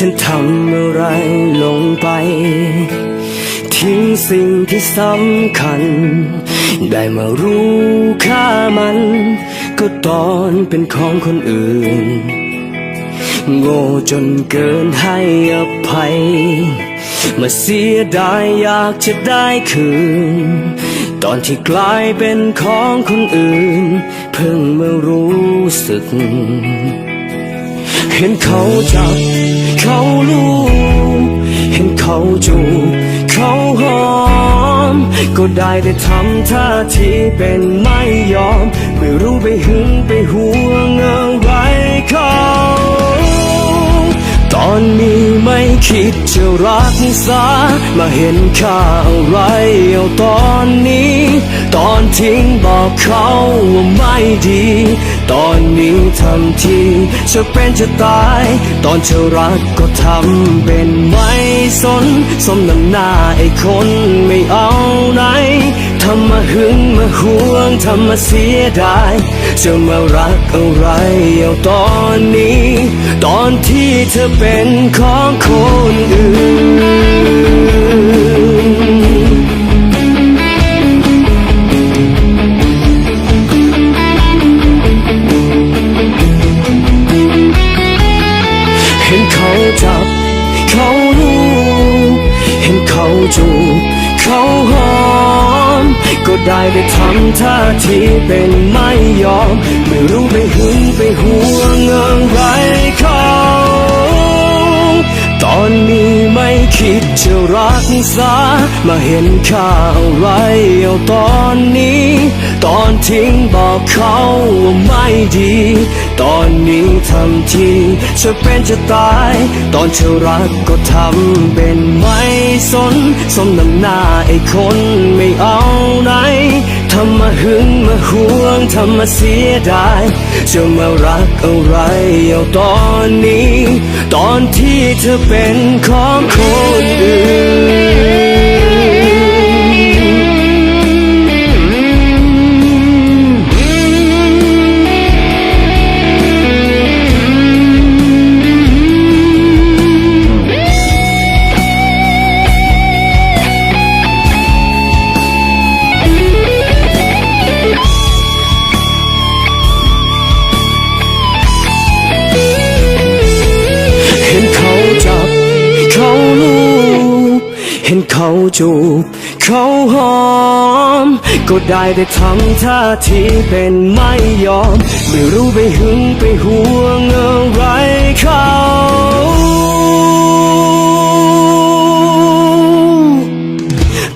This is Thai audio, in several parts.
ฉันทำอะไรลงไป ทิ้งสิ่งที่สำคัญ ได้มารู้ค่ามัน ก็ตอนเป็นของคนอื่น โง่จนเกินให้อภัย มาเสียดายอยากจะได้คืน ตอนที่กลายเป็นของคนอื่น เพิ่งมารู้สึก เห็นเขาจับ เขาลูบเห็นเขาจูบเขาหอม ก็ได้แต่ทำท่าทีเป็นไม่ยอม ไม่รู้ไปหึงไปห่วงอะไรเขาตอนนี้ไม่คิดจะรักษา มาเห็นค่าอะไรเอาตอนนี้ ตอนทิ้งบอกเขาว่าไม่ดี ตอนนี้ทำทีจะเป็นจะตาย ตอนเธอรักก็ทำเป็นไม่สน สมน้ำหน้าไอ้คนไม่เอาไหนทำมาหึงมาห่วงทำมาเสียดายจะมารักอะไรเอาตอนนี้ ตอนที่เธอเป็นของคน จูบเขาหอม ก็ได้ไปทำท่าทีเป็นไม่ยอม ไม่รู้ไปหึงไปห่วงอะไรเขา ตอนนี้ไม่ คิดจะรักษามาเห็นค่าอะไรเอาตอนนี้ ตอนทิ้งบอกเขาว่าไม่ดี ตอนนี้ทำทีจะเป็นจะตาย ตอนเธอรักก็ทำเป็นไม่สน สมน้ำหน้าไอ้คนไม่เอาไหน ทำมาหึงมาห่วงทำมาเสียดายจะมารักอะไรเอาตอนนี้ ตอนที่เธอเป็นของคน เห็นเขาจูบเขาหอม ก็ได้แต่ทำท่าทีเป็นไม่ยอม ไม่รู้ไปหึงไปห่วงอะไรเขา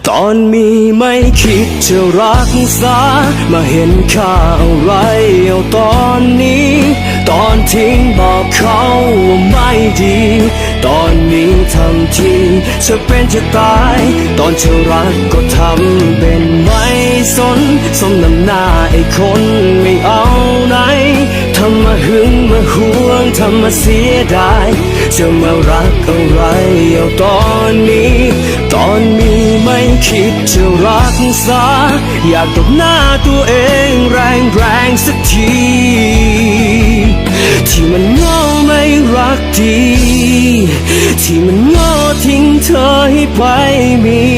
ตอนมีไม่คิดจะรักษา มาเห็นค่าอะไรเอาตอนนี้ นทิ้งบอกเขาว่าไม่ดี ตอนนี้ทำทีจะเป็นจะตาย ตอนเธอรักก็ทำเป็นไม่สน สมน้ำหน้าไอ้คนไม่เอาไหนทำมาหึงมาห่วงทำมาเสียดายจะมารักอะไรเอาตอนนี้ ตอนนี้ไม่คิดจะรักษา อยากตบหน้าตัวเองแรงแรงสักที ดี ที่มันโง่ทิ้งเธอให้ไปมี